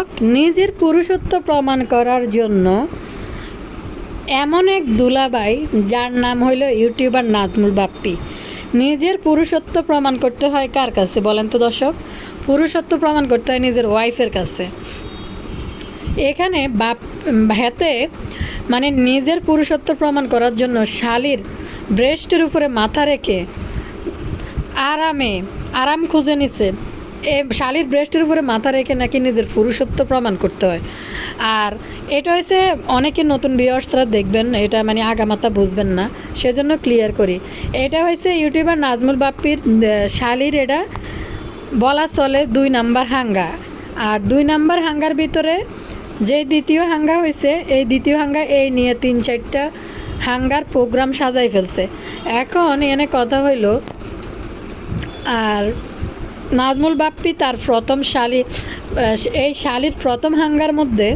দর্শক নিজের পুরুষত্ব প্রমাণ করার জন্য এমন এক দুলাবাই যার নাম হইল ইউটিউবার নাজমুল বাপ্পি। নিজের পুরুষত্ব প্রমাণ করতে হয় কার কাছে, বলেন তো দর্শক? পুরুষত্ব প্রমাণ করতে হয় নিজের ওয়াইফের কাছে। এখানে বাপ, হাতে মানে নিজের পুরুষত্ব প্রমাণ করার জন্য শালির ব্রেস্টের উপরে মাথা রেখে আরামে, আরাম খুঁজে নিছে। এ শালির ব্রেস্টের উপরে মাথা রেখে নাকি নিজের পুরুষত্ব প্রমাণ করতে হয়। আর এটা হয়েছে অনেকে নতুন ভিউয়ার্সরা দেখবেন, এটা মানে আগামাতা বুঝবেন না, সেজন্য ক্লিয়ার করি। এটা হয়েছে ইউটিউবার নাজমুল বাপ্পির শালির এটা বলা চলে দুই নাম্বার হাঙ্গা। আর দুই নাম্বার হাঙ্গার ভিতরে যে দ্বিতীয় হাঙ্গা হয়েছে, এই দ্বিতীয় হাঙ্গা এই নিয়ে তিন চারটা হাঙ্গার প্রোগ্রাম সাজাই ফেলছে। এখন এনে কথা হইল, আর নাজমুল বাপ্পি তার প্রথম শালি এই শালির প্রথম হাঙ্গার মধ্যে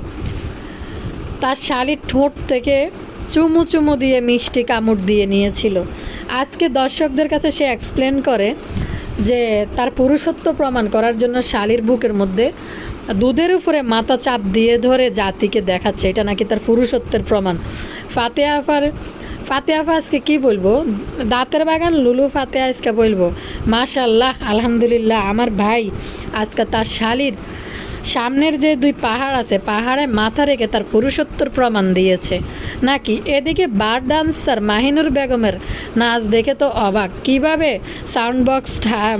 তার শালির ঠোঁট থেকে চুমু চুমু দিয়ে মিষ্টি কামড় দিয়ে নিয়েছিল। আজকে দর্শকদের কাছে সে এক্সপ্লেন করে যে তার পুরুষত্ব প্রমাণ করার জন্য শালির বুকের মধ্যে দুধের উপরে মাথা চাপ দিয়ে ধরে জাতিকে দেখাচ্ছে। এটা নাকি তার পুরুষত্বের প্রমাণ। ফাতে আফার ফাতে আফা আজকে কী বলব? দাঁতের বাগান, লুলু ফাতেহা আজকে বলব মাশাল্লাহ আলহামদুলিল্লাহ, আমার ভাই আজকে তার শালির সামনের যে দুই পাহাড় আছে, পাহাড়ে মাথা রেখে তার পুরুষত্বর প্রমাণ দিয়েছে। নাকি এদিকে বার ডান্সার মাহিনুর বেগমের নাচ দেখে তো অবাক। কীভাবে সাউন্ড বক্স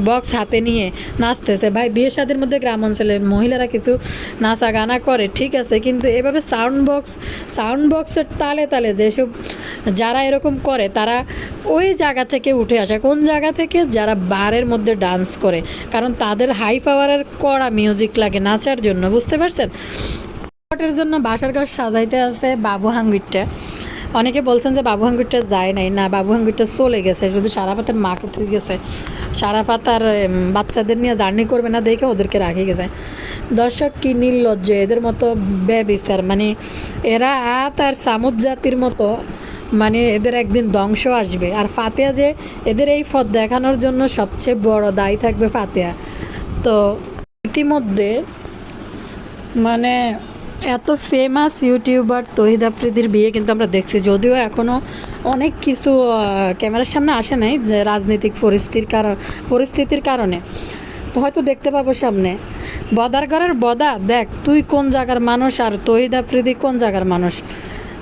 বক্স হাতে নিয়ে নাচতেছে? ভাই, বিয়ে শাদির মধ্যে গ্রাম অঞ্চলে মহিলারা কিছু নাচা গানা করে, ঠিক আছে, কিন্তু এভাবে সাউন্ড বক্স, সাউন্ড বক্সের তালে তালে যেসব যারা এরকম করে, তারা ওই জায়গা থেকে উঠে আসে। কোন জায়গা থেকে? যারা বারের মধ্যে ডান্স করে। কারণ তাদের হাই পাওয়ারের কড়া মিউজিক লাগে, নাচার জন্য, বুঝতে পারছেন? ফটোর জন্য বাসার ঘর সাজাইতে আছে বাবু হাঙ্গুরটা। অনেকে বলছেন যে বাবু হাঙ্গুরটা যায় নাই। না, বাবু হাঙ্গুরটা চলে গেছে, শুধু সারা পাতার মাকে তুই গেছে। সারা পাতার বাচ্চাদের নিয়ে জার্নি করবে না, দেখে ওদেরকে রাখে গেছে। দর্শক, কি নির্লজ্জ, এদের মতো ব্যবিচার। মানে এরা আত আর সামুদ জাতির মতো মানে এদের একদিন ধ্বংস আসবে। আর ফাতেয়া যে এদের এই পথ দেখানোর জন্য সবচেয়ে বড় দায়ী থাকবে ফাতেয়া তো, ইতিমধ্যে মানে এত ফেমাস ইউটিউবার তহিদ আফ্রিদির বিয়ে কিন্তু আমরা দেখছি। যদিও এখনও অনেক কিছু ক্যামেরার সামনে আসে নাই যে রাজনৈতিক পরিস্থিতির কারণ, পরিস্থিতির কারণে। তো হয়তো দেখতে পাবো সামনে। বদার ঘরের বদা, দেখ, তুই কোন জায়গার মানুষ আর তহিদ আফ্রিদি কোন জায়গার মানুষ?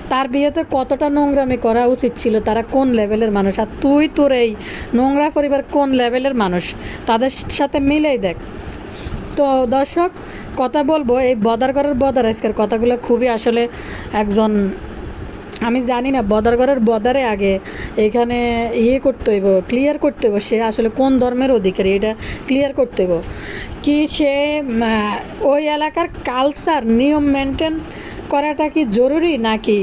তার বিয়েতে কতটা নোংরামি করা উচিত ছিল? তারা কোন লেভেলের মানুষ? আর তুই তোর এই নোংরা পরিবার কোন লেভেলের মানুষ? তাদের সাথে মিলেই দেখ। তো দর্শক কথা বলব, এই বদারগড়ের বদার, আজকের কথাগুলো খুবই আসলে একজন, আমি জানি না, বদারগড়ের বদারে আগে এখানে ইয়ে করতে হইব ক্লিয়ার করতে হইব, সে আসলে কোন ধর্মের অধিকারী, এটা ক্লিয়ার করতে হইব। কি সে ওই এলাকার কালচার নিয়ম মেনটেন করাটা কি জরুরি নাকি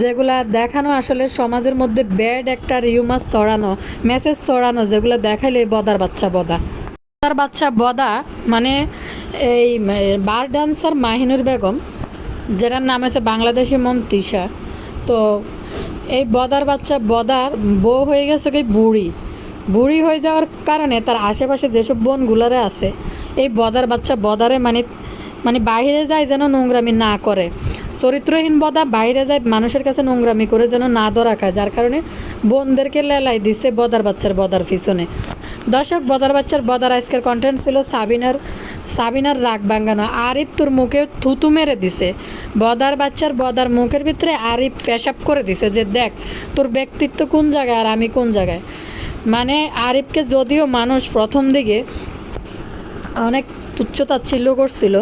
যেগুলা দেখানো আসলে সমাজের মধ্যে ব্যাড একটা রিউমাস ছড়ানো মেসেজ ছড়ানো, যেগুলো দেখাইলে বদার বাচ্চা বদা। বদার বাচ্চা বদা মানে এই বার ডান্সার মাহিনুর বেগম, যেটার নাম আছে বাংলাদেশি মম তো এই বদার বাচ্চা, বদার বউ হয়ে গেছে কি বুড়ি। বুড়ি হয়ে যাওয়ার কারণে তার আশেপাশে যেসব বোনগুলারে আছে, এই বদার বাচ্চা বদারে মানে মানে বাইরে যায় যেন নোংরামি না করে। চরিত্রহীন বদা বাইরে যায় মানুষের কাছে নোংরামি করে যেন না ধরা খায়, যার কারণে বোনদেরকে লেলাই দিছে বদার বাচ্চার বদার পিছনে। দর্শক, বদার বাচ্চার বদার আজকের কন্টেন্ট ছিল সাবিনার সাবিনার রাগ ভাঙ্গানো। আরিফ তোর মুখে থুতু মেরে দিছে। বদার বাচ্চার বদার মুখের ভিতরে আরিফ পেশাব করে দিছে যে দেখ, তোর ব্যক্তিত্ব কোন জায়গায় আর আমি কোন জায়গায়? মানে আরিফকে যদিও মানুষ প্রথম দিকে অনেক তুচ্ছ তাচ্ছিল্য করছিল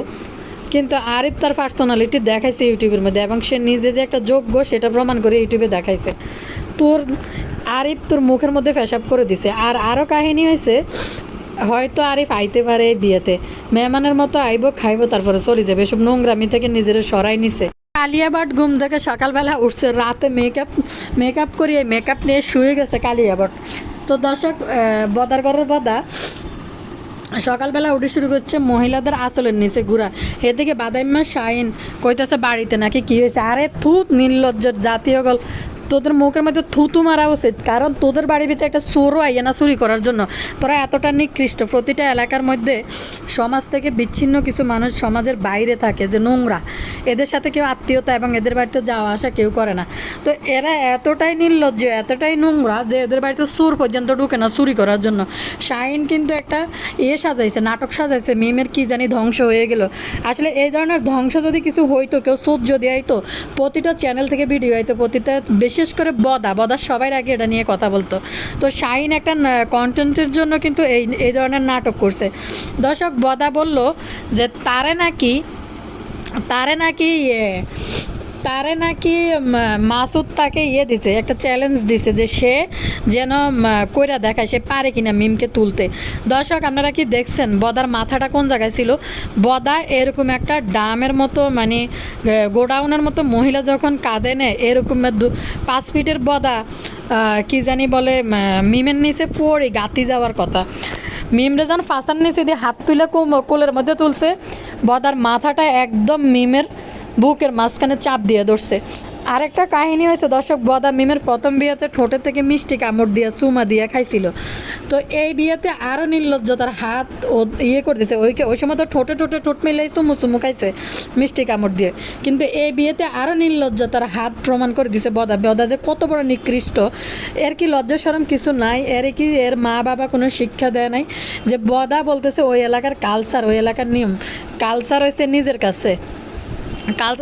কিন্তু আরিফ তার পার্সোনালিটি দেখাইছে ইউটিউবের মধ্যে এবং সে নিজে যে একটা যোগ্য সেটা প্রমাণ করে ইউটিউবে দেখাইছে। তোর, আরিফ তোর মুখের মধ্যে পেশাব করে দিছে। আর আরও কাহিনী হয়েছে হয়তো আরিফ আইতে পারে বিয়েতে, মেহমানের মতো আইব খাইব তারপরে চলে যাবে। এসব নোংরামি থেকে নিজের সরাই নিছে। কালিয়াবাট ঘুম থেকে সকালবেলা উঠছে, রাতে মেকআপ মেকআপ করিয়ে মেকআপ নিয়ে শুয়ে গেছে কালিয়াবাট। তো দর্শক বদারগড়ের বদা সকালবেলা উঠে শুরু করছে মহিলাদের আসলের নিচে ঘুরা। এদিকে বাদাইম্মা শাহিন কইতেছে বাড়িতে নাকি কি হয়েছে? আরে থুত নির্লজ্জর জাতীয় গল। তোদের মুখের মধ্যে থুতু মারা উচিত। কারণ তোদের বাড়ির ভিতরে একটা চোরও আইয়া না চুরি করার জন্য। তোরা এতটা নিকৃষ্ট, প্রতিটা এলাকার মধ্যে সমাজ থেকে বিচ্ছিন্ন কিছু মানুষ সমাজের বাইরে থাকে যে নোংরা। এদের সাথে কেউ আত্মীয়তা এবং এদের বাড়িতে যাওয়া আসা কেউ করে না। তো এরা এতটাই নির্লজ্জ, এতটাই নোংরা যে এদের বাড়িতে চোর পর্যন্ত ঢুকে না চুরি করার জন্য। শাইন কিন্তু একটা ইয়ে সাজাইছে, নাটক সাজাইছে, মিমের কি জানি ধ্বংস হয়ে গেল। আসলে এই ধরনের ধ্বংস যদি কিছু হইতো, কেউ সোধ যদি আইতো, প্রতিটা চ্যানেল থেকে ভিডিও আইতো, প্রতিটা বিশেষ করে বদা বদা সবাই আগে এটা নিয়ে কথা বলতো। তো শাহিন একটা কন্টেন্টের জন্য কিন্তু এই এই ধরনের নাটক করছে। দর্শক, বদা বলল যে তারে নাকি তারে নাকি ইয়ে তারে নাকি মাসুদ তাকে ইয়ে দিছে, একটা চ্যালেঞ্জ দিছে যে সে যেন কইরা দেখায়, সে পারে কিনা মিমকে তুলতে। দর্শক, আপনারা কি দেখছেন? বদার মাথাটা কোন জায়গায় ছিল? বদা এরকম একটা ডামের মতো মানে গোডাউনের মতো মহিলা যখন কাঁদে নেয় এরকম পাঁচ ফিটের বদা কি জানি বলে মিমের নিচে পড়ে গাতি যাওয়ার কথা। মিমরে যখন ফাঁসার নিচে দিয়ে হাত তুলে কোলের মধ্যে তুলছে, বদার মাথাটা একদম মিমের বুকের মাঝখানে চাপ দিয়ে ধরছে। আরেকটা কাহিনী হয়েছে, দর্শক, বদা মিমের প্রথম বিয়েতে ঠোঁটের থেকে মিষ্টি কামড় দিয়ে চুমা দিয়ে খাইছিল। তো এই বিয়েতে আরও নির্লজ্জতার হাত ও ইয়ে করে দিছে ওইকে ওই সময় তো ঠোঁটে ঠোঁটে ঠোঁট মিলাই চুমু চুমু খাইছে মিষ্টি কামড় দিয়ে। কিন্তু এই বিয়েতে আরও নির্লজ্জতার হাত প্রমাণ করে দিছে বদা। বদা যে কত বড় নিকৃষ্ট, এর কি লজ্জা সরম কিছু নাই এর কি এর মা বাবা কোনো শিক্ষা দেয় নাই যে বদা বলতেছে ওই এলাকার কালচার ওই এলাকার নিয়ম। কালচার হয়েছে নিজের কাছে। কাল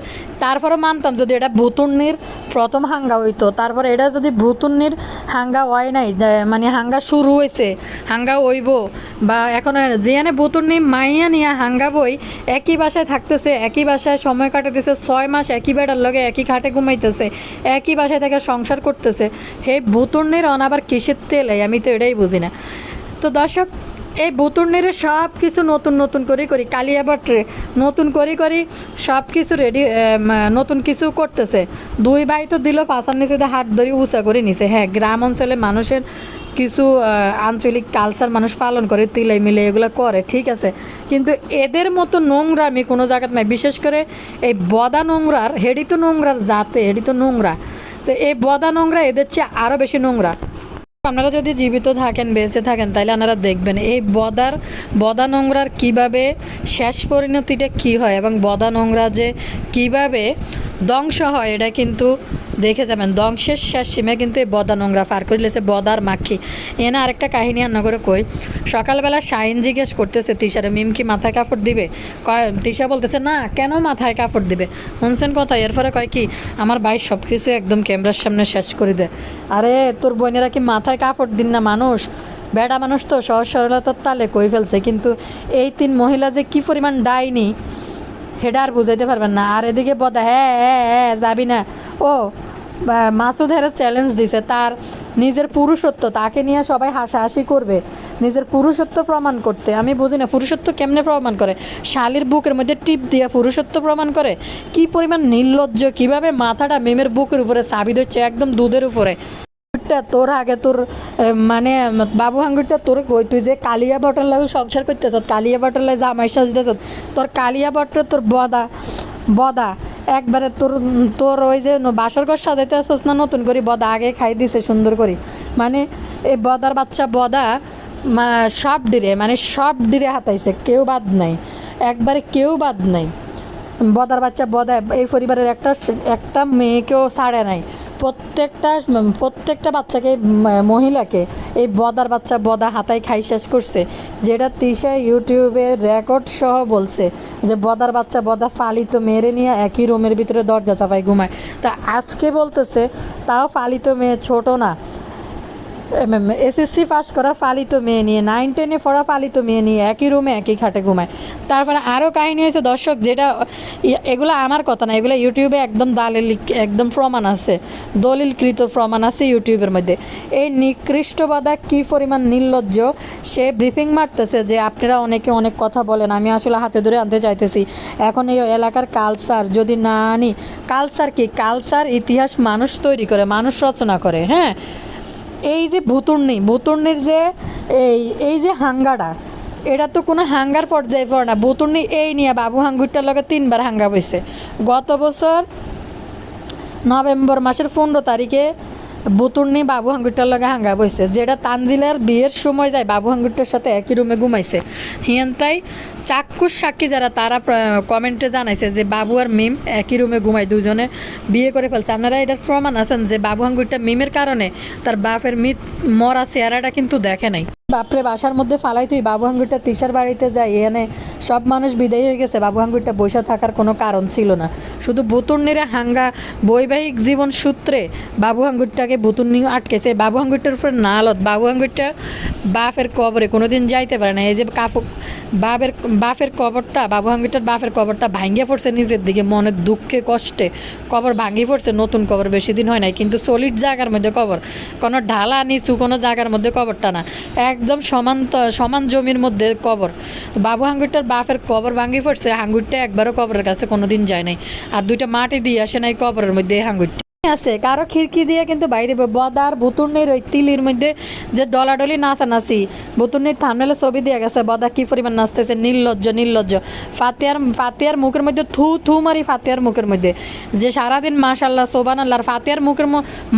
তারপরে মানতাম যদি এটা ভুতুন্নির প্রথম হাঙ্গা হইতো। তারপরে এটা যদি ভুতুন্নির হাঙ্গা হয় নাই মানে হাঙ্গা শুরু হয়েছে, হাঙ্গা হইব বা এখন যেখানে ভুতুন্নি মাইয়া নিয়ে হাঙ্গা বই, একই বাসায় থাকতেছে, একই বাসায় সময় কাটাতেছে, ছয় মাস একই বেড়ার লগে একই খাটে ঘুমাইতেছে, একই বাসায় থেকে সংসার করতেছে। হে ভুতুন্নির অন আবার কিসের তেলে আমি তো এটাই বুঝি না। তো দর্শক এই বুতুর্নিরে সব কিছু নতুন নতুন করে করি। কালিয়া বটরে নতুন করে করি সব কিছু রেডি নতুন কিছু করতেছে। দুই ভাই তো দিল পাশার নিচে হাত ধরে উঁচা করে নিছে। হ্যাঁ গ্রাম অঞ্চলে মানুষের কিছু আঞ্চলিক কালচার মানুষ পালন করে তিলাই মিলে এগুলো করে, ঠিক আছে। কিন্তু এদের মতো নোংরা আমি কোনো জায়গাতে নাই। বিশেষ করে এই বদা নোংরার, হেডি তো নোংরার জাতে, হেডি তো নোংরা। তো এই বদা নোংরা এদের চেয়ে আরও বেশি নোংরা। আপনারা যদি জীবিত থাকেন, বেঁচে থাকেন তাহলে আপনারা দেখবেন এই বদার, বদা নোংরার কীভাবে শেষ পরিণতিটা কি হয় এবং বদা নোংরা যে কীভাবে ধ্বংস হয়, এটা কিন্তু দেখে যাবেন। ধ্বংসের শেষ সীমা কিন্তু এই বদা নোংরা পার করে লেছে বদার মাখি। এনে আরেকটা কাহিনী রান্না করে কই। সকালবেলা শাইন জিজ্ঞেস করতেছে তিশারে মিম কি মাথায় কাপড় দিবে? কয়, তিশা বলতেছে, না, কেন মাথায় কাপড় দিবে? শুনছেন কথা, এরপরে কয় কি, আমার ভাই সব কিছু একদম ক্যামেরার সামনে শেষ করে দেয়। আরে, তোর বোনেরা কি মাথায় কাপড় দিন না মানুষ। বেড়া মানুষ তো সহজ সরলতার তালে কই ফেলছে, কিন্তু এই তিন মহিলা যে কি পরিমাণ ডাইনি, সেটা আর বুঝাইতে পারবেন না। আর এদিকে বদা হ্যাঁ হ্যাঁ হ্যাঁ যাবি না। ও মাসুদ হেরা চ্যালেঞ্জ দিছে, তার নিজের পুরুষত্ব, তাকে নিয়ে সবাই হাসাহাসি করবে, নিজের পুরুষত্ব প্রমাণ করতে। আমি বুঝি না, পুরুষত্ব কেমনে প্রমাণ করে? শালির বুকের মধ্যে টিপ দিয়ে পুরুষত্ব প্রমাণ করে? কি পরিমাণ নির্লজ্জ, কীভাবে মাথাটা মেমের বুকের উপরে চাবি দিচ্ছে একদম দুধের উপরে। আঙ্গুরটা তোর আগে তোর মানে বাবু আঙ্গুরটা তোর কই? তুই যে কালিয়া বটল লাগে সংসার করতেছ কালিয়া বটলে জামাই সাজতেছ তোর কালিয়া বটল তোর বদা বদা। একবারে তোর তোর ওই যে বাসর ঘর সাজাইতে আসছ না নতুন করে, বদা আগে খাই দিছে সুন্দর করে। মানে এই বদার বাচ্চা বদা সব ডিরে মানে সব ডিরে হাতাইছে, কেউ বাদ নাই, একবারে কেউ বাদ নাই। বদার বাচ্চা বদা, এই পরিবারের একটা একটা মেয়েকেও ছাড়ে নাই। প্রত্যেকটা প্রত্যেকটা বাচ্চাকে মহিলাকে এই বদার বাচ্চা বদা হাতায় খাই শেষ করছে, যেটা তিশা ইউটিউবে রেকর্ড সহ বলছে যে বদার বাচ্চা বদা ফালিত মেরে নিয়ে একই রুমের ভিতরে দরজা চাপায় ঘুমায়। তা আজকে বলতেছে, তাও ফালিত মেয়ে ছোট না এসএসসি পাস করা পালিত মেয়ে নিয়ে নাইন টেনে পড়া পালিত মেয়ে নিয়ে একই রুমে একই খাটে ঘুমায়। তারপরে আরও কাহিনী হয়েছে, দর্শক, যেটা এগুলো আমার কথা না, এগুলো ইউটিউবে একদম দালিল, একদম প্রমাণ আছে। দলিলকৃত প্রমাণ আছে ইউটিউবের মধ্যে। এই নিকৃষ্টবাদা কী পরিমাণ নির্লজ্জ, সে ব্রিফিং মারতেছে যে আপনারা অনেকে অনেক কথা বলেন, আমি আসলে হাতে ধরে আনতে চাইতেছি। এখন এই এলাকার কালচার যদি না আনি কালচার কি? কালচার ইতিহাস মানুষ তৈরি করে, মানুষ রচনা করে হ্যাঁ? এই যে ভুতুর্নি ভুতুর্নির যে এই এই যে হাঙ্গাটা এটা তো কোনো হাঙ্গার পর্যায়ে পড়ে না। ভুতুর্নি এই নিয়ে বাবু হাঙ্গুরটার লগে তিনবার হাঙ্গা বইছে। গত বছর নভেম্বর মাসের পনেরো তারিখে বুতুর্নি বাবু হাঙ্গুরটার লগে হাঙ্গা বইছে। যেটা তানজিলার বিয়ের সময় যায়, বাবু হাঙ্গুরটার সাথে একই রুমে ঘুমাইছে। হিয়ান্তাই চাক্ষুষ সাক্ষী যারা, তারা কমেন্টে জানাইছে যে, বাবু আর মিম একই রুমে ঘুমায়, দুজনে বিয়ে করে ফেলছে। আপনারা এটার প্রমাণ আছেন যে, বাবু হাঙ্গুরটা মিমের কারণে তার বাপের মিত মরা চেহারাটা কিন্তু দেখে নাই। বাপরে, বাসার মধ্যে ফালাই তুই বাবু হাঙ্গুরটা তিসার বাড়িতে যাই, এখানে সব মানুষ বিদায় হয়ে গেছে, বাবু হাঙ্গুরটা বসে থাকার কোনো কারণ ছিল না। শুধু বুতুর্নিরে হাঙ্গা বৈবাহিক জীবন সূত্রে বাবু হাঙ্গুরটাকে বুতুর্নি আটকেছে। বাবু হাঙ্গুরটার উপরে না আলত বাবু হাঙ্গুরটা বাফের কবরে, কোনোদিন যাইতে পারে না। এই যে কাপড় বাপের বাফের কবরটা, বাবু হাঙ্গুরটার বাফের কবরটা ভাঙ্গে পড়ছে নিজের দিকে মনের দুঃখে, কষ্টে। কবর ভাঙ্গি পড়ছে, নতুন কবর বেশি দিন হয় নাই, কিন্তু সলিড জায়গার মধ্যে কবর। কোনো ঢালা নিচু কোনো জায়গার মধ্যে কবরটা না। একদম সমান সমান জমির মধ্যে কবর। বাবু হাঙ্গুরটার বাপের কবর ভাঙ্গি পড়ছে হাঙ্গুরটা একবারও কবরের কাছে কোনোদিন যায় নাই। আর দুইটা মাটি দিয়ে আসে নাই কবরের মধ্যে হাঙ্গুরটা আছে, কারও খিড়কি দিয়ে কিন্তু বাইরে বদার বুতুর্নির ওই তিলির মধ্যে যে ডলাডলি নাচানাচি বুতুর্নির থামনেলে ছবি দিয়ে গেছে, বদা কি পরিমাণ নাচতেছে, নির্লজ্জ নির্লজ্জ। ফাতিয়ার ফাতিয়ার মুখের মধ্যে থু থু মারি ফাতিয়ার মুখের মধ্যে। যে সারাদিন মাশাল্লাহ সোবান আল্লাহর ফাতিয়ার মুখের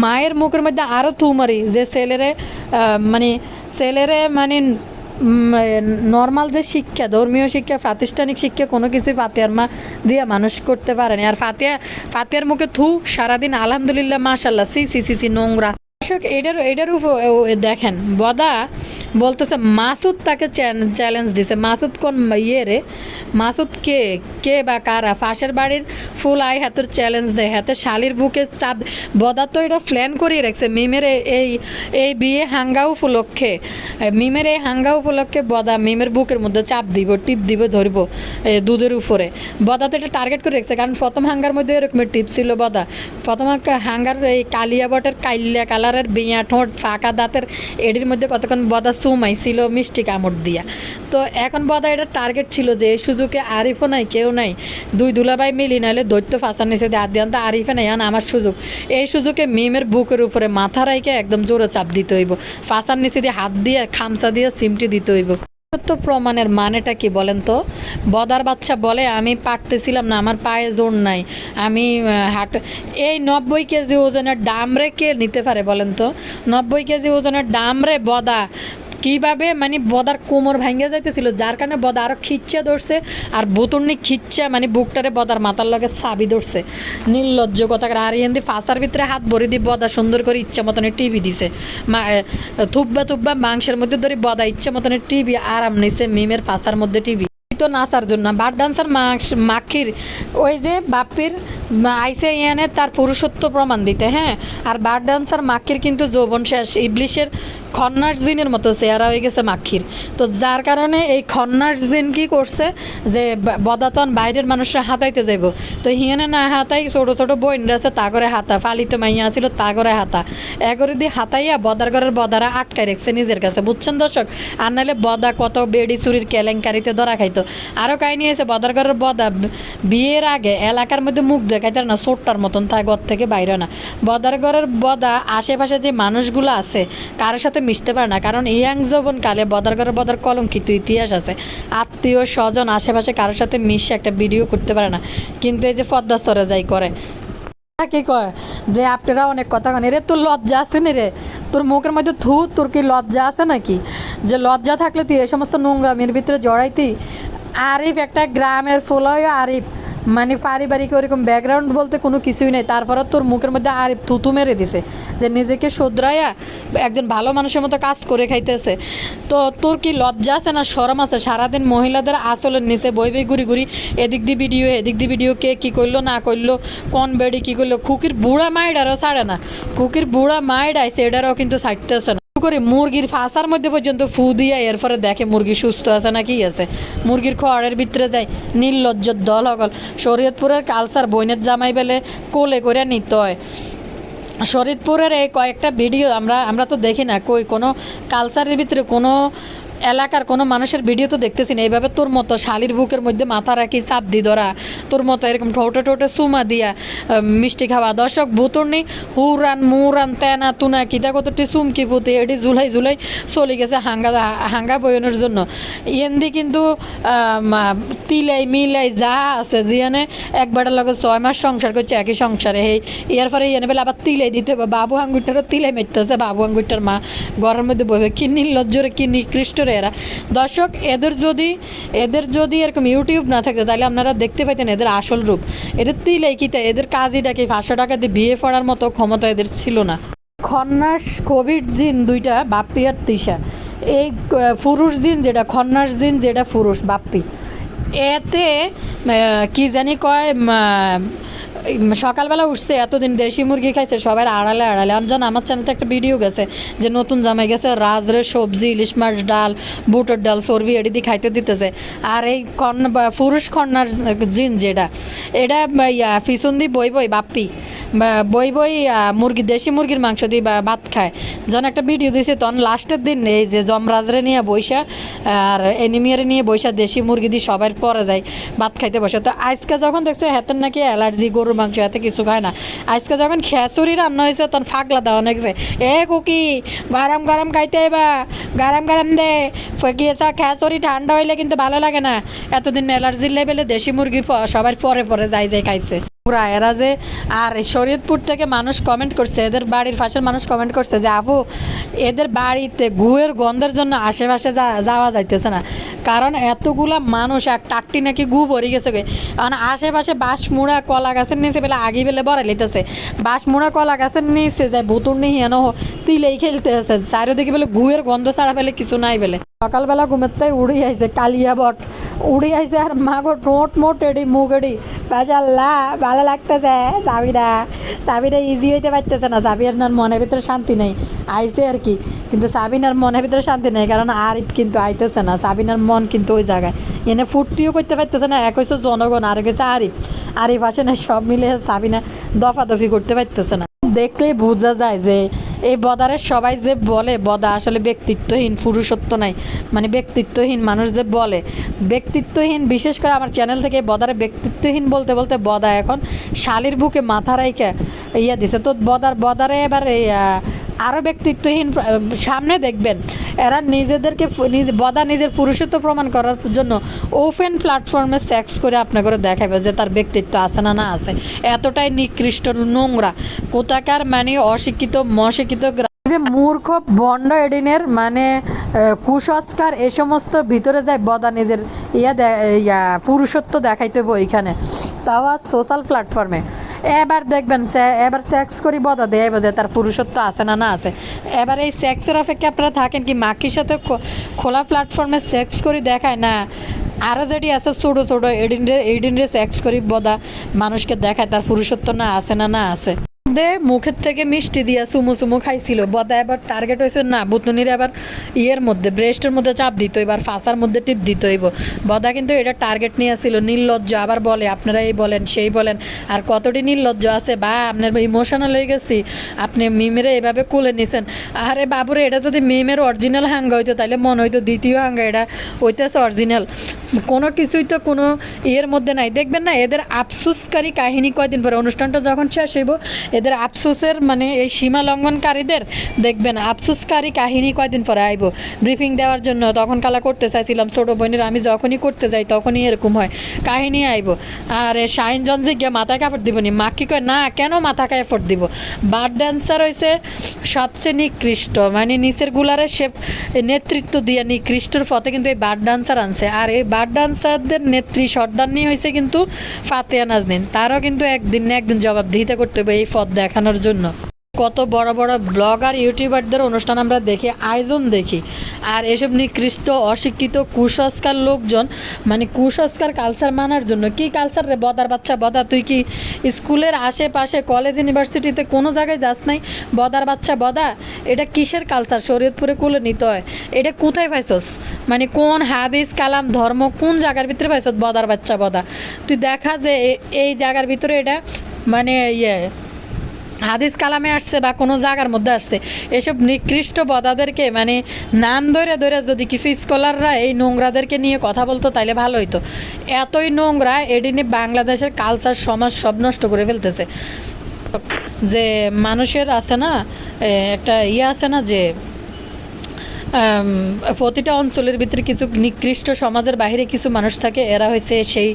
মায়ের মুখের মধ্যে আরও থু মারি, যে ছেলেরে মানে ছেলেরে মানে নর্মাল যে শিক্ষা, ধর্মীয় শিক্ষা, প্রাতিষ্ঠানিক শিক্ষা কোনো কিছু ফাতিয়ার মা দিয়ে মানুষ করতে পারেনি। আর ফাতিয়া ফাতিয়ার মুখে থু, সারাদিন আলহামদুলিল্লাহ মাশাল্লাহ সি সি সি সি, নোংরা। দর্শক এটার এটার উপর দেখেন, বদা বলতেছে, মাসুদ তাকে চ্যালেঞ্জ দিছে। মাসুদ কোন ইয়ে রে? মাসুদ কে কে বা কারা? ফাঁসের বাড়ির ফুল আই হাতের চ্যালেঞ্জ দেয়, হাতে শালির বুকে চাঁদ। বদা তো এটা প্ল্যান করিয়ে রাখছে। মিমের এই এই বিয়ে হাঙ্গা উপলক্ষে মিমের এই হাঙ্গা উপলক্ষে বদা মিমের বুকের মধ্যে চাপ দিব, টিপ দিব, ধরব দুধের উপরে। বদা তো এটা টার্গেট করে রাখছে, কারণ প্রথম হাঙ্গার মধ্যে এরকমের টিপ ছিল বদা। প্রথম হাঙ্গার এই কালিয়া বটের কাইলিয়া কালারের বিয়া ঠোঁট ফাঁকা দাঁতের এডির মধ্যে কতক্ষণ বদা সুমাই ছিল মিষ্টি কামড় দিয়া। তো এখন বদা এটা টার্গেট ছিল যে এই সুযোগে আরিফও নাই, কেউ নাই। দুই দুলাভাই মিলি নাহলে দৈত্য ফাঁসার নিচে দিয়ে তো আরিফে নাই, এখন আমার সুযোগ। এই সুযোগে মিমের বুকের উপরে মাথা রাইকে একদম জোরে চাপ দিতে হইব। ফাঁসার নিচে দিয়ে হাত দিয়ে খামসা দিয়ে সিমটি দিতে হইব। সত্য প্রমাণের মানেটা কি বলেন তো? বদার বাচ্চা বলে, আমি পারতেছিলাম না, আমার পায়ে জোর নাই, আমি হাট এই নব্বই কেজি ওজনের ডামরে কে নিতে পারে বলেন তো? নব্বই কেজি ওজনের ডামরে বদা। কীভাবে মানে বদার কোমর ভাঙ্গে যাইতেছিল, যার কারণে বদা আরও খিচ্চা ধরছে আর বুতুর্নি খিচ্চা মানে বুকটারে বদার মাথার লগে চাবি ধরছে। নির্লজ্জ কথা আর এন্দি ফাঁসার ভিতরে হাত ভরে দিয়ে বদা সুন্দর করে ইচ্ছা মতনের টিভি দিছে। মা থুব্বা থুব্বা মাংসের মধ্যে ধরে বদা ইচ্ছা মতনের টিভি আরাম নিছে মিমের ফাঁসার মধ্যে টিভি। তো নাচার জন্য বার ডান্সার মাংস মাখির, ওই যে বাপির আইসে ইয়ানে, তার পুরুষত্ব প্রমাণ দিতে হ্যাঁ? আর বার ডান্সার মাখির কিন্তু যৌবন শেষ। ইবলিশের খন্নাস জিনের মতো চেহারা হয়ে গেছে মাখির। তো যার কারণে এই খন্নাস জিন কি করছে যে বদাতন বাইরের মানুষরা হাতাইতে যাইব। তো হিয়ানে না হাতাই ছোট ছোট বইনরা আছে, তা করে হাতা। ফালিতে মাইয়া আছিল, তা করে হাতা। এগরে দিয়ে হাতাইয়া বদার ঘরের বদারা আটকাই রেখছে নিজের কাছে। বুঝছেন দর্শক? আর নাহলে বদা কত বেডি চুরির কেলেঙ্কারিতে ধরা খাইতো। আরও কাহিনী আছে, বদার ঘরের বদা বিয়ের আগে এলাকার মধ্যে মুখ দেখাইতে না সোট্টার মতন তা ঘর থেকে বাইরে না। বদার বদা, আশেপাশে যে মানুষগুলো আছে, কারোর সাথে মিশতে পারে না। কারণ ইয়াং কালে বদার ঘরের বদার কলঙ্কিত ইতিহাস আছে। আত্মীয় স্বজন আশেপাশে কারোর সাথে মিশে একটা ভিডিও করতে পারে না। কিন্তু এই যে পদ্মা স্তরে যাই করে কি কয়? যে আপনারা অনেক কথা কন রে তোর লজ্জা আছে নি রে? তোর মুখের মধ্যে থু তোর কি লজ্জা আছে নাকি? যে লজ্জা থাকলে তুই এই সমস্ত নোংরামের ভিতরে জড়াইতি। আরিফ একটা গ্রামের ফুলয় আরিফ। মানে পারিবারিক ওরকম ব্যাকগ্রাউন্ড বলতে কোনো কিছুই নেই। তারপরে তোর মুখের মধ্যে আরিফ থুতু মেরে দিছে, যে নিজেকে শোধরাইয়া একজন ভালো মানুষের মতো কাজ করে খাইতেছে। তো তোর কি লজ্জা আছে না শরম আছে? সারাদিন মহিলাদের আসলের নিচে বই বই ঘুরি ঘুরি, এদিক দিয়ে ভিডিও এদিক দিয়ে ভিডিও কে কী করল, না করল, কোন বেডি কী করল, খুকির বুড়া মাইডারও ছাড়ে না। খুকির বুড়া মাইড আইসে এটারও কিন্তু ছাড়তেছে না। করে মুরগির ফাঁসার মধ্যে পর্যন্ত ফু দিয়া এরপরে দেখে মুরগি সুস্থ আছে না কি আছে। মুরগির খড়ের ভিতরে যায় নীললজ্জর দল হকল শরীয়তপুরের কালসার বইনের জামাই বেলে কোলে করে নিত হয়। শরীদপুরের এই কয়েকটা ভিডিও আমরা আমরা তো দেখি না কই কোনো কালচারের ভিতরে কোনো এলাকার কোনো মানুষের ভিডিও তো দেখতেছি না। এইভাবে তোর মতো শালির বুকের মধ্যে মাথা রাখি, চাপ দি ধরা, তোর মতো এরকম ঠোঁটে ঠোঁটে সুমা দিয়া মিষ্টি খাওয়া। দর্শক ভুতুর নেই হুরান, মুরান, তেনা, তুনা কিতা কতটি চুমকি পুতি এটি ঝুলাই ঝুলাই চলে গেছে হাঙ্গা হাঙ্গা বয়নের জন্য। ইয়েন্দি কিন্তু তিলাই, মিলাই যা আছে জিয়ানে, একবারের লগে ছয় মাস সংসার করছে, একই সংসারে। এই ইয়ার পরে ইয়েনে বেলা আবার তিলাই দিতে হবে। বাবু আঙ্গুরটারও তিলাই মেরতেছে, বাবু আঙ্গুরটার মা ঘরের মধ্যে বসে কি নির্লজ্জরে, কি নিকৃষ্টরে এরা দর্শক, এদের যদি এদের যদি এরকম ইউটিউব না থাকতো, তাহলে আপনারা দেখতে পাইতেন এদের আসল রূপ। এদের তিলাই কিতা এদের কাজই ডাকে পাঁচশো টাকা দিয়ে বিয়ে পড়ার মতো ক্ষমতা এদের ছিল না। খন্নাস কোভিড জিন দুইটা, বাপ্পি আর তিশা। এই পুরুষ জিন যেটা, খন্নাস দিন যেটা পুরুষ, বাপ্পি। এতে কি জানি কয় সকালবেলা উঠছে, এতদিন দেশি মুরগি খাইছে, সবাই আড়ালে আড়ালে। আনজন আমার চ্যানেলতে একটা ভিডিও গেছে যে নতুন জামাই গেছে, রাজরে সবজি, ইলিশ মাছ ডাল, বুটের ডাল সর্বি এটি দিয়ে খাইতে দিতেছে। আর এই কন্যা পুরুষ কন্যার জিন যেটা, এটা পিছন দিয়ে বই বই, বাপ্পি বই বই মুরগি, দেশি মুরগির মাংস দিয়ে ভাত খায়। যখন একটা ভিডিও দিয়েছে তখন লাস্টের দিন এই যে যমরাজরে নিয়ে বৈশা আর এনিমিয়ারে নিয়ে বৈশা দেশি মুরগি দিয়ে সবার পরে যায়, ভাত খাইতে বসে। তো আজকে যখন দেখছে হাতের নাকি অ্যালার্জি গরুর মাংস এতে কিছু খায় না। আজকে যখন খেসুরি রান্না হয়েছে তখন ফাঁকলা দেওয়া গেছে এ কুকি গরম গরম খাইতে বা গরম গরম দে। গিয়েছে খেসুরি ঠান্ডা হইলে কিন্তু ভালো লাগে না। এতদিন অ্যালার্জির লেভেলে দেশি মুরগি সবার পরে পরে যাই যাই খাইছে। এরা যে, আর শরীয়তপুর থেকে মানুষ কমেন্ট করছে, এদের বাড়ির পাশের মানুষ কমেন্ট করছে যে আপু এদের বাড়িতে গুয়ের গন্ধের জন্য আশেপাশে যাওয়া যাইতেছে না। কারণ এতগুলা মানুষ, এক টাকটি নাকি গু ভরে গেছে কারণ আশেপাশে বাঁশ মুড়া কলা গাছের নিচে বেলা আগে বেলে বড়াই লিতেছে বাঁশ মুড়া কলা গাছের নিচে যায় বুতুর নিয়ে হেন তিলেই খেলতে আছে চারিদিকে বেলে গুয়ের গন্ধ ছাড়া পেলে কিছু নাই বেলে। সকালবেলা ঘুমেরটাই উড়ি আইছে, কালিয়া বট। উড়ি আইছে আর মাগো টোট মোট এডি, মুখ এডি। আল্লাহ ভালো লাগতেছে চাবিটা চাবিটা ইজি হইতে পারতেছে না। চাবির নার মনের ভিতরে শান্তি নেই। আইছে আর কি। কিন্তু সাবিনার মনের ভিতরে শান্তি নেই, কারণ আরিফ কিন্তু আইতেছে না। সাবিনার মন কিন্তু ওই জায়গায়। এনে ফুর্তিও করতে পারতেছে না। এক হয়েছে জনগণ আর হয়েছে আরিফ। আরিফ আসে না, সব মিলে সাবিনা দফাদফি করতে পারতেছে না। দেখলেই বোঝা যায় যে এই বদারের সবাই যে বলে, বদা আসলে ব্যক্তিত্বহীন, পুরুষত্ব নাই মানে ব্যক্তিত্বহীন মানুষ যে বলে। ব্যক্তিত্বহীন, বিশেষ করে আমার চ্যানেল থেকে বদারে ব্যক্তিত্বহীন বলতে বলতে বদা এখন শালির বুকে মাথা রাইকা ইয়া দিছে। তো বদার, বদারে এবার আরও ব্যক্তিত্বহীন সামনে দেখবেন, এরা নিজেদেরকে বদা নিজের পুরুষত্ব প্রমাণ করার জন্য ওপেন প্ল্যাটফর্মে সেক্স করে আপনাকে দেখাবে যে তার ব্যক্তিত্ব আছে না না আছে। এতটাই নিকৃষ্ট নোংরা। কোথাকার মানে অশিক্ষিত, মশিক্ষিত গ্রা- যে মূর্খ বন্ড এডিনের মানে কুসংস্কার এ সমস্ত ভিতরে যায় বদা নিজের ইয়া ইয়া পুরুষত্ব দেখাইতে হবে ওইখানে তাও সোশ্যাল প্ল্যাটফর্মে এবার দেখবেন সে- এবার সেক্স করি বদা দেয় বোধ তার পুরুষত্ব আছে না না আছে। এবার এই সেক্সের অপেক্ষা আপনারা থাকেন কি, মাকির সাথে খোলা প্ল্যাটফর্মে সেক্স করি দেখায় না? আরও যেটি আছে ছোটো ছোটো এডিনরে এডিনরে সেক্স করি বদা মানুষকে দেখায় তার পুরুষত্ব না আছে না না আছে। দে মুখের থেকে মিষ্টি দিয়া চুমু চুমু খাইছিল। বদা এবার টার্গেট হয়েছে না বুতনির এবার ইয়ের মধ্যে ব্রেস্টের মধ্যে চাপ দিত এবার ফাঁসার মধ্যে টিপ দিত হইব। বদা কিন্তু এটা টার্গেট নিয়ে ছিল নির্লজ্জ। আবার বলে, আপনারা এই বলেন, সেই বলেন। আর কতটি নির্লজ্জ আছে? বা, আপনার ইমোশনাল হয়ে গেছি। আপনি মিমেরে এভাবে কুলে নিছেন। আরে বাবুরে, এটা যদি মিমের অরিজিনাল হাঙ্গা হইতো তাহলে মনে হইতো দ্বিতীয় হাঙ্গা এটা হইতেছে অরিজিনাল কোনো কিছুই তো কোনো ইয়ের মধ্যে নাই। দেখবেন না, এদের আফসুসকারী কাহিনী কয়দিন পরে, অনুষ্ঠানটা যখন শেষ হইব, এদের আফসোসের মানে এই সীমা লঙ্ঘনকারীদের দেখবেন, আফসোসকারী কাহিনী কয়দিন পরে আইব। ব্রিফিং দেওয়ার জন্য তখন কালা করতে চাইছিলাম, ছোটো বোনের, আমি যখনই করতে যাই তখনই এরকম হয়। কাহিনী আইব। আর শাহিন জঞ্জি গিয়ে মাথায় কাপড় দিব নি, মা কয়, না, কেন মাথা কাপড় দিব? বার ড্যান্সার হয়েছে সবচেয়ে নিকৃষ্ট মানে নিচের গুলারে সে নেতৃত্ব দিয়ে নিকৃষ্টর পথে কিন্তু এই বার ডান্সার আনছে। আর এই বার ডান্সারদের নেত্রী সর্দারনি হয়েছে কিন্তু ফাতেয়া নাজনীন। তারও কিন্তু একদিন না একদিন জবাব দিতে করতে হবে এই পথ দেখানোর জন্য। কত বড় বড় ব্লগার, ইউটিউবারদের অনুষ্ঠান আমরা দেখি, আয়োজন দেখি। আর এসব নিকৃষ্ট, অশিক্ষিত, কুসংস্কার লোকজন মানে কুসংস্কার কালচার মানার জন্য। কি কালচার রে বদার বাচ্চা? বদা, তুই কি স্কুলের আশেপাশে কলেজ ইউনিভার্সিটিতে কোনো জায়গায় যাস নাই? বদার বাচ্চা, বদা, এটা কিসের কালচার শরীয়তপুরে কুলে নিতে হয়। এটা কোথায় পাইছস? মানে কোন হাদিস, কালাম, ধর্ম, কোন জায়গার ভিতরে পাইছস বদার বাচ্চা, বদা? তুই দেখা যে এই জায়গার ভিতরে এটা মানে ইয়ে হাদিস কালামে আসছে বা কোনো জায়গার মধ্যে আসছে, এসব নিকৃষ্ট বদাদেরকে মানে নাম ধরে ধরে যদি কিছু স্কলাররা এই নোংরাদেরকে নিয়ে কথা বলতো, তাইলে ভালো হইতো। এতই নোংরা এডিনে বাংলাদেশের কালচার সমাজ সব নষ্ট করে ফেলতেছে। যে মানুষের আছে না একটা ইয়ে আছে না যে প্রতিটা অঞ্চলের ভিতরে কিছু নিকৃষ্ট সমাজের বাইরে কিছু মানুষ থাকে, এরা হয়েছে সেই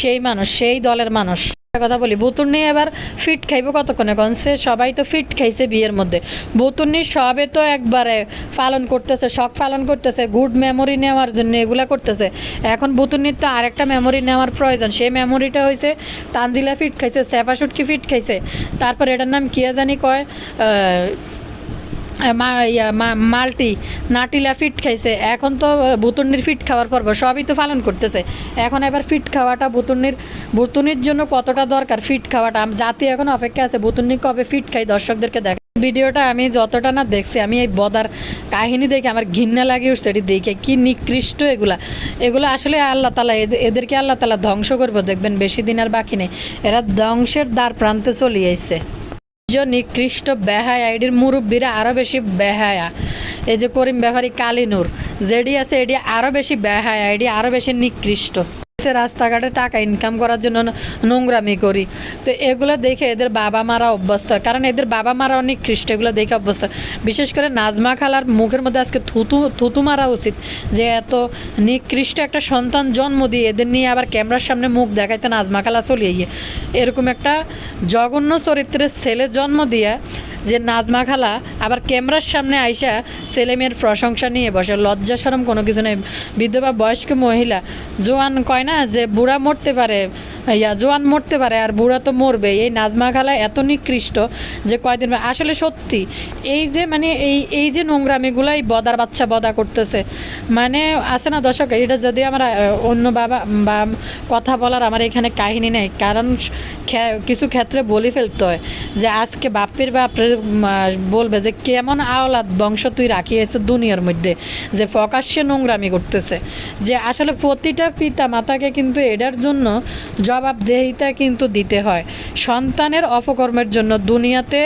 সেই মানুষ, সেই দলের মানুষ। কথা বলি বুতুর নিয়ে এবার ফিট খাইবো কতক্ষণে? কনসে সবাই তো ফিট খাইছে বিয়ের মধ্যে। বুতুর নিয়ে সবে তো একবারে পালন করতেছে, শখ পালন করতেছে গুড মেমোরি নেওয়ার জন্য এগুলা করতেছে। এখন বুতুর্নির তো আরেকটা মেমোরি নেওয়ার প্রয়োজন। সেই মেমোরিটা হয়েছে তানজিলা ফিট খাইছে, সেফা কি ফিট খাইছে। তারপর এটার নাম কিয়া জানি কয় মা, ইয়া মাল্টি নাটিলা ফিট খাইছে। এখন তো বুতুন্নির ফিট খাওয়ার পর্ব, সবই তো পালন করতেছে। এখন এবার ফিট খাওয়াটা বুতুন্নির বুতুনির জন্য কতটা দরকার ফিট খাওয়াটা? জাতি এখন অপেক্ষা আছে, বুতুন্নি কবে ফিট খাই দর্শকদেরকে দেখ ভিডিওটা আমি যতটা না দেখছি, আমি এই বদার কাহিনী দেখে আমার ঘৃণা লাগে উঠছে, এটি দেখে কি নিকৃষ্ট এগুলা। এগুলো আসলে আল্লাহ তালা এদের- এদেরকে আল্লাহ তালা ধ্বংস করব, দেখবেন বেশি দিন আর বাকি নেই। এরা ধ্বংসের দ্বার প্রান্তে চলে নিকৃষ্ট বেহায়া এটির মুরব্বীরা আরও বেশি বেহায়া। এই যে করিম ব্যাপারী কালিনুর, যেডি আছে এটি আরও বেশি বেহায়া এটি আরও বেশি নিকৃষ্ট। রাস্তাঘাটে টাকা ইনকাম করার জন্য নোংরামি করি তো এগুলো দেখে এদের বাবা মারা অভ্যস্ত হয়। কারণ এদের বাবা মারা অনেক খ্রিস্ট এগুলো দেখে অভ্যস্ত। বিশেষ করে নাজমা খালার মুখের মধ্যে আজকে থুতু থুতু মারা উচিত যে এত নিকৃষ্ট একটা সন্তান জন্ম দিয়ে এদের নিয়ে আবার ক্যামেরার সামনে মুখ দেখাইতে নাজমা খালা চলিয়ে এরকম একটা জঘন্য চরিত্রের ছেলে জন্ম দিয়ে যে নাজমা খালা আবার ক্যামেরার সামনে আইসা ছেলে মেয়ের প্রশংসা নিয়ে বসে। লজ্জা সরম কোনো কিছু নেই। বিধবা বয়স্ক মহিলা। জোয়ান কয় না যে বুড়া মরতে পারে। ইয়া জোয়ান মরতে পারে আর বুড়া তো মরবে। এই নাজমা খালা এত নিকৃষ্ট যে কয়দিন আসলে সত্যি, এই যে মানে এই এই যে নোংরামিগুলাই বদার বাচ্চা বদা করতেছে মানে আছে না দর্শক, এটা যদি আমার অন্য বাবা বা কথা বলার আমার এখানে কাহিনী নেই, কারণ কিছু ক্ষেত্রে বলে ফেলতে হয় যে আজকে বাপের বাপরে বলবে যে কেমন আওলাদ বংশ তুই রাখিয়েছে দুনিয়ার মধ্যে, যে প্রকাশ্যে নোংরামি করতেছে। যে আসলে প্রতিটা পিতা মাতাকে কিন্তু এটার জন্য জবাবদেহিতা কিন্তু দিতে হয়। সন্তানের অপকর্মের জন্য দুনিয়াতে,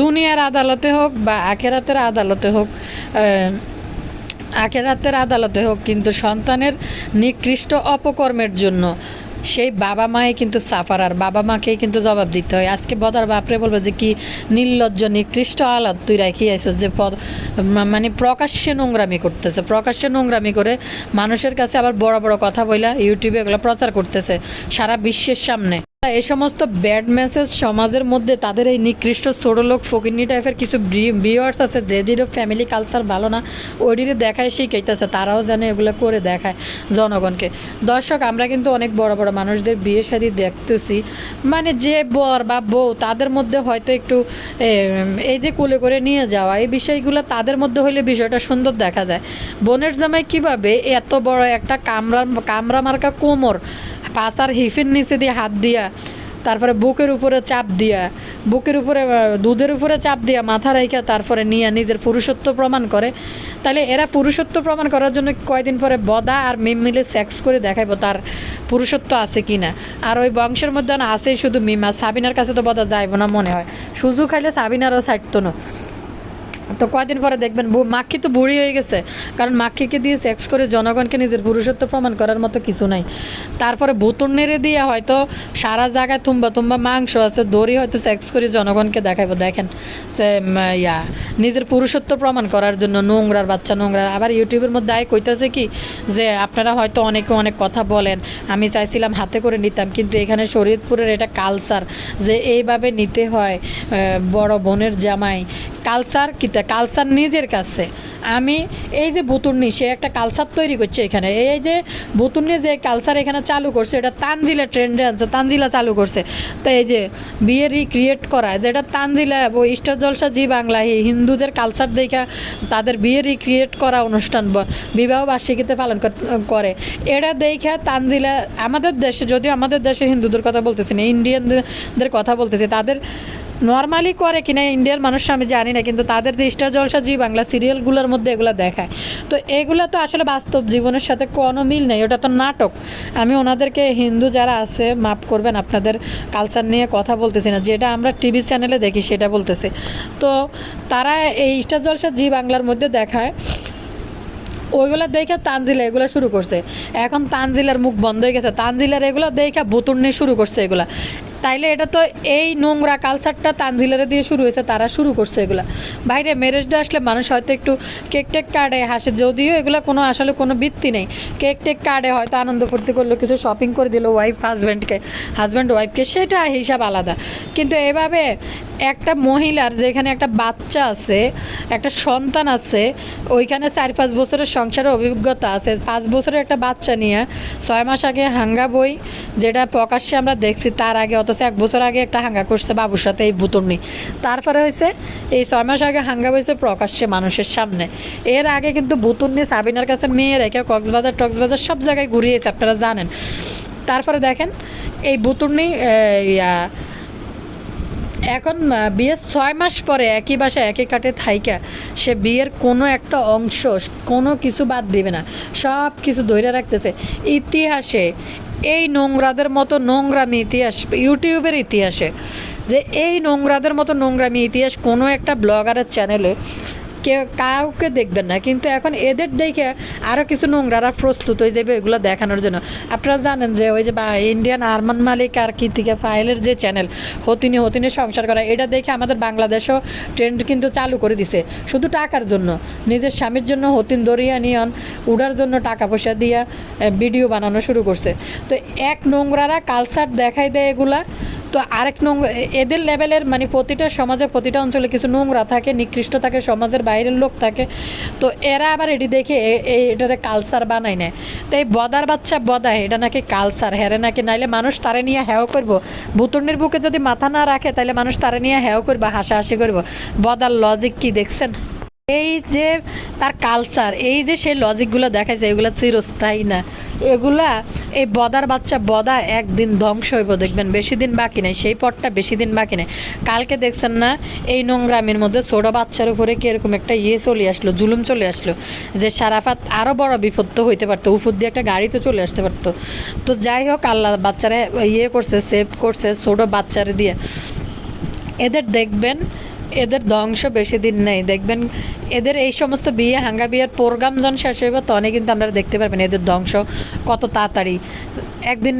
দুনিয়ার আদালতে হোক বা আখেরাতের আদালতে হোক আখেরাতের আদালতে হোক কিন্তু সন্তানের নিকৃষ্ট অপকর্মের জন্য সেই বাবা মাই কিন্তু সাফার, আর বাবা মাকেই কিন্তু জবাব দিতে হয়। আজকে বদার বাপরে বলবে যে, কি নির্লজ্জ, নিকৃষ্ট আলাদ তুই রাখি আইস যে, পদ মানে প্রকাশ্যে নোংরামি করতেছে। প্রকাশ্যে নোংরামি করে মানুষের কাছে আবার বড় বড় কথা বইলা ইউটিউবে এগুলো প্রচার করতেছে সারা বিশ্বের সামনে। এই সমস্ত ব্যাড মেসেজ সমাজের মধ্যে তাদের এই নিকৃষ্ট ছোট লোক ফকিন্নি টাইপের কিছু ভিউয়ার্স আছে যেদিরও ফ্যামিলি কালচার ভালো না ওইটিরে দেখায়, শিখাইতেছে। তারাও যেন এগুলো করে দেখায় জনগণকে। দর্শক, আমরা কিন্তু অনেক বড় বড় মানুষদের বিয়ে শাদি দেখতেছি। মানে যে বর বা বউ, তাদের মধ্যে হয়তো একটু এই যে কোলে করে নিয়ে যাওয়া, এই বিষয়গুলো তাদের মধ্যে হইলে বিষয়টা সুন্দর দেখা যায়। বোনের জামাই কীভাবে এত বড় একটা কামরা কামরা মার্কা কোমর পাশার হিফের নিচে দিয়ে হাত দিয়া তারপরে বুকের উপরে চাপ দিয়া, বুকের উপরে দুধের উপরে চাপ দিয়া মাথা রাইখা তারপরে নিয়ে নিজের পুরুষত্ব প্রমাণ করে। তাহলে এরা পুরুষত্ব প্রমাণ করার জন্য কয়দিন পরে বদা আর মিম মিলে সেক্স করে দেখাইবো তার পুরুষত্ব আছে কি না আর ওই বংশের মধ্যে না, আছেই শুধু মিম আর সাবিনার কাছে তো বদা যাইব না মনে হয়। সুযোগ খাইলে সাবিনারও ছাড়তো না। তো কয়দিন পরে দেখবেন মাক্ষী তো বুড়ি হয়ে গেছে। কারণ মাক্ষীকে দিয়ে সেক্স করে জনগণকে নিজের পুরুষত্ব প্রমাণ করার মতো কিছু নাই। তারপরে ভুতুর নেড়ে দিয়ে হয়তো সারা জায়গায় তুম্বা তুম্বা মাংস আছে, দড়ি হয়তো সেক্স করে জনগণকে দেখাইবো। দেখেন যে ইয়া, নিজের পুরুষত্ব প্রমাণ করার জন্য নোংরার বাচ্চা নোংরা। আবার ইউটিউবের মধ্যে আয় কইতাছে কি যে, আপনারা হয়তো অনেকে অনেক কথা বলেন, আমি চাইছিলাম হাতে করে নিতাম, কিন্তু এখানে শরীয়তপুরের এটা কালচার যে, এইভাবে নিতে হয় বড় বোনের জামাই। কালচার কিতা কালচার নিজের কাছে। আমি এই যে বুতুর্নি সে একটা কালচার তৈরি করছে এখানে। এই যে বুতুর্নি যে কালচার এখানে চালু করছে, এটা তানজিলা ট্রেন্ডে আনছে, তানজিলা চালু করছে। তো এই যে বিয়ে রিক্রিয়েট করা যেটা তানজিলা ওই স্টার জলসা জি বাংলা হিন্দুদের কালচার দেখা তাদের বিয়ে রিক্রিয়েট করা অনুষ্ঠান বিবাহ বার্ষিকীতে পালন করে। এটা দেখা তানজিলা আমাদের দেশে, যদিও আমাদের দেশে হিন্দুদের কথা বলতেছি না, ইন্ডিয়ানদের কথা বলতেছি, তাদের নর্মালি করে কিনা ইন্ডিয়ার মানুষ আমি জানি না, কিন্তু তাদের যে স্টার জলসা জি বাংলা সিরিয়ালগুলোর মধ্যে এগুলো দেখায়। তো এগুলো তো আসলে বাস্তব জীবনের সাথে কোনো মিল নেই, ওটা তো নাটক। আমি ওনাদেরকে, হিন্দু যারা আছে, মাফ করবেন, আপনাদের কালচার নিয়ে কথা বলতেছি না, যেটা আমরা টিভি চ্যানেলে দেখি সেটা বলতেছে। তো তারা এই স্টার জলসা জি বাংলার মধ্যে দেখায়। ওইগুলো দেখে তানজিলা এগুলো শুরু করছে। এখন তানজিলার মুখ বন্ধ হয়ে গেছে। তানজিলার এগুলো দেখে বুতুর্নি শুরু করছে এগুলা। তাইলে এটা তো এই নোংরা কালচারটা তানজিলারে দিয়ে শুরু হয়েছে, তারা শুরু করছে এগুলা। বাইরে ম্যারেজ ডে আসলে মানুষ হয়তো একটু কেক টেক কার্ডে হাসে, যদিও এগুলো কোনো আসলে কোনো ভিত্তি নেই। কেক টেক কার্ডে হয়তো আনন্দ ফুর্তি করল, কিছু শপিং করে দিল ওয়াইফ হাজব্যান্ডকে হাজব্যান্ড ওয়াইফকে সেটা হিসাব আলাদা। কিন্তু এভাবে একটা মহিলার যেখানে একটা বাচ্চা আছে, একটা সন্তান আছে, ওইখানে চার পাঁচ বছরের সংসারের অভিজ্ঞতা আছে। পাঁচ বছরের একটা বাচ্চা নিয়ে ছয় মাস আগে হাঙ্গা বই, যেটা প্রকাশ্যে আমরা দেখছি, তার আগে অথচ এক বছর আগে একটা হাঙ্গা করছে বাবুর সাথে এই বুতুর্নি তারপরে হয়েছে এই ছয় মাস আগে হাঙ্গা হয়েছে প্রকাশ্যে মানুষের সামনে। এর আগে কিন্তু বুতুর্নি সাবিনার কাছে মেয়ে রেখে কক্সবাজার টক্সবাজার সব জায়গায় ঘুরিয়েছে, আপনারা জানেন। তারপরে দেখেন, এই বুতুর্নি ইয়া এখন বিয়ের ছয় মাস পরে একই বাসা একই কাটে থাইকা, সে বিয়ের কোনো একটা অংশ, কোনো কিছু বাদ দিবে না। সব কিছু ধরে রাখতেছে। ইতিহাসে, এই নোংরাদের মতো নোংরামি ইতিহাস, ইউটিউবের ইতিহাসে, যে এই নোংরাদের মতো নোংরামি ইতিহাস কোনো একটা ব্লগারের চ্যানেলে কেউ কাউকে দেখবেন না। কিন্তু এখন এদের দেখে আরও কিছু নোংরারা প্রস্তুত হয়ে যাবে এগুলো দেখানোর জন্য। আপনারা জানেন যে ওই যে বা ইন্ডিয়ান আরমান মালিক আর কীর্তিকা ফাইলের যে চ্যানেল হতিনি হতিনি সংসার করা, এটা দেখে আমাদের বাংলাদেশও ট্রেন্ড কিন্তু চালু করে দিছে। শুধু টাকার জন্য, নিজের স্বামীর জন্য হতিন দরিয়া নিয়ন, উড়ার জন্য টাকা পয়সা দিয়া ভিডিও বানানো শুরু করছে। তো এক নোংরারা কালচার দেখাই দেয় এগুলা তো আরেক নোংরা, এদের লেভেলের মানে প্রতিটা সমাজে, প্রতিটা অঞ্চলে কিছু নোংরা থাকে, নিকৃষ্ট থাকে, সমাজের বাইরের লোক থাকে। তো এরা আবার এটি দেখে এটারে কালচার বানাই নেয়। তো এই বদার বাচ্চা বদা এটা নাকি কালচার হ্যারে নাকি নাইলে মানুষ তারে নিয়ে হ্যাও করব। ভুতুর্নির বুকে যদি মাথা না রাখে তাহলে মানুষ তারে নিয়ে হ্যাও করব, হাসাহাসি করব। বদার লজিক কি দেখছেন? এই যে তার কালচার এই যে সেই লজিকগুলো দেখাইছে, এগুলো চিরস্থায়ী না। এগুলা এই বদার বাচ্চা বদা একদিন ধ্বংস হইব, দেখবেন, বেশি দিন বাকি নেই, সেই পথটা বেশি দিন বাকি নেই। কালকে দেখছেন না, এই নোংরামের মধ্যে ছোট বাচ্চার উপরে কীরকম একটা ইয়ে চলে আসলো, জুলুম চলে আসলো, যে সারাফাত আরও বড় বিপদ তো হইতে পারতো উপর দিয়ে একটা গাড়ি তো চলে আসতে পারতো। তো যাই হোক, আল্লাহ বাচ্চারা ইয়ে করছে সেভ করছে ছোট বাচ্চারা দিয়ে। এদের দেখবেন এদের ধ্বংস বেশি দিন নেই। দেখবেন এদের এই সমস্ত বিয়ে হাঙ্গা বিয়ের প্রোগ্রাম যখন শেষ হইব, তখনই কিন্তু আপনারা দেখতে পারবেন এদের ধ্বংস কত তাড়াতাড়ি। একদিন